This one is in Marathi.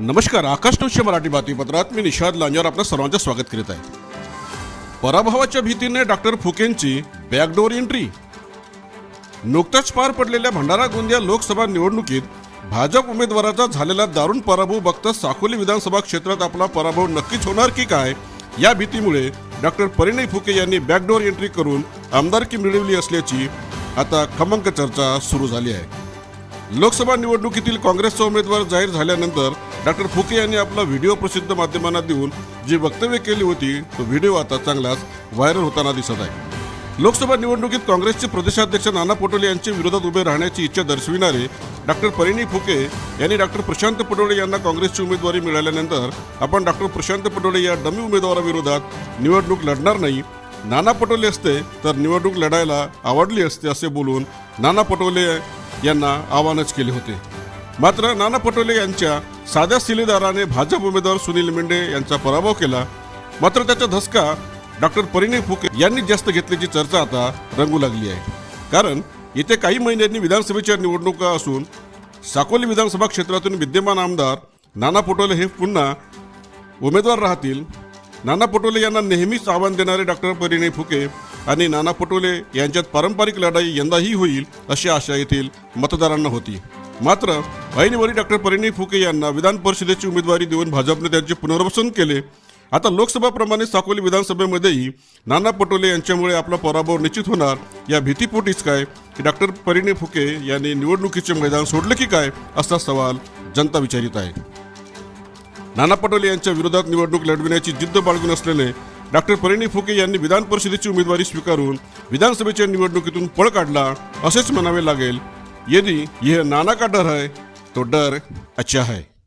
नमस्कार आकाश मराठी बातमीपत्रात मी निषाद लांजर आपलं सर्वांचं स्वागत करीत आहे. पराभवाच्या भीतीने डॉक्टर फुकेंची बॅकडोर एंट्री. नुकताच पार पडलेल्या भंडारा गोंदिया लोकसभा निवडणुकीत भाजप उमेदवाराचा झालेला दारुण पराभव बघता साकोली विधानसभा क्षेत्रात आपला पराभव नक्कीच होणार की काय या भीतीमुळे डॉक्टर परिणय फुके यांनी बॅकडोर एंट्री करून आमदारकी मिळवली असल्याची आता खमंक चर्चा सुरू झाली आहे. लोकसभा निवडणुकीतील काँग्रेसचा उमेदवार जाहीर झाल्यानंतर डॉक्टर फुके यांनी आपला व्हिडिओ प्रसिद्ध माध्यमांना देऊन जी वक्तव्य केली होती तो व्हिडिओ आता चांगलाच व्हायरल होताना दिसत आहे. लोकसभा निवडणुकीत काँग्रेसचे प्रदेशाध्यक्ष नाना पटोले यांच्या विरोधात उभे राहण्याची इच्छा दर्शविणारे डॉक्टर परिणी फुके यांनी डॉक्टर प्रशांत पटोले यांना काँग्रेसची उमेदवारी मिळाल्यानंतर आपण डॉक्टर प्रशांत पटोले या डमी उमेदवाराविरोधात निवडणूक लढणार नाही. नाना पटोले असते तर निवडणूक लढायला आवडली असते असे बोलून नाना पटोले यांना आवाहनच केले होते. मात्र नाना पटोले यांच्या साध्या शिलेदाराने भाजप उमेदवार सुनील मेंढे यांचा पराभव केला. मात्र त्याचा धसका डॉक्टर परिणय फुके यांनी जास्त घेतल्याची चर्चा आता रंगू लागली आहे. कारण येत्या काही महिन्यांनी विधानसभेच्या निवडणुका असून साकोली विधानसभा क्षेत्रातून विद्यमान आमदार नाना पटोले हे पुन्हा उमेदवार राहतील. नाना पटोले यांना नेहमीच आव्हान देणारे डॉक्टर परिणय फुके आणि नाना पटोले यांच्यात पारंपरिक लढाई यंदाही होईल अशी आशा येथील मतदारांना होती. मात्र ऐनवरी डॉक्टर परिणय फुके यांना विधान परिषदेची उमेदवारी देऊन भाजपने त्यांचे पुनर्वसन केले. आता लोकसभाप्रमाणे साकोली विधानसभेमध्येही नाना पटोले यांच्यामुळे आपला पराभव निश्चित होणार. या भीतीपोटीच काय? की डॉक्टर परिणय फुके यांनी निवडणुकीचे मैदान सोडले की काय? असा सवाल जनता विचारित आहे. नाना पटोले यांच्या विरोधात निवडणूक लढविण्याची जिद्द बाळगून असल्याने डॉक्टर परिणय फुके यांनी विधान परिषदेची उमेदवारी स्वीकारून विधानसभेच्या निवडणुकीतून पळ काढला असेच म्हणावे लागेल यदि यह नाना का डर है तो डर अच्छा है।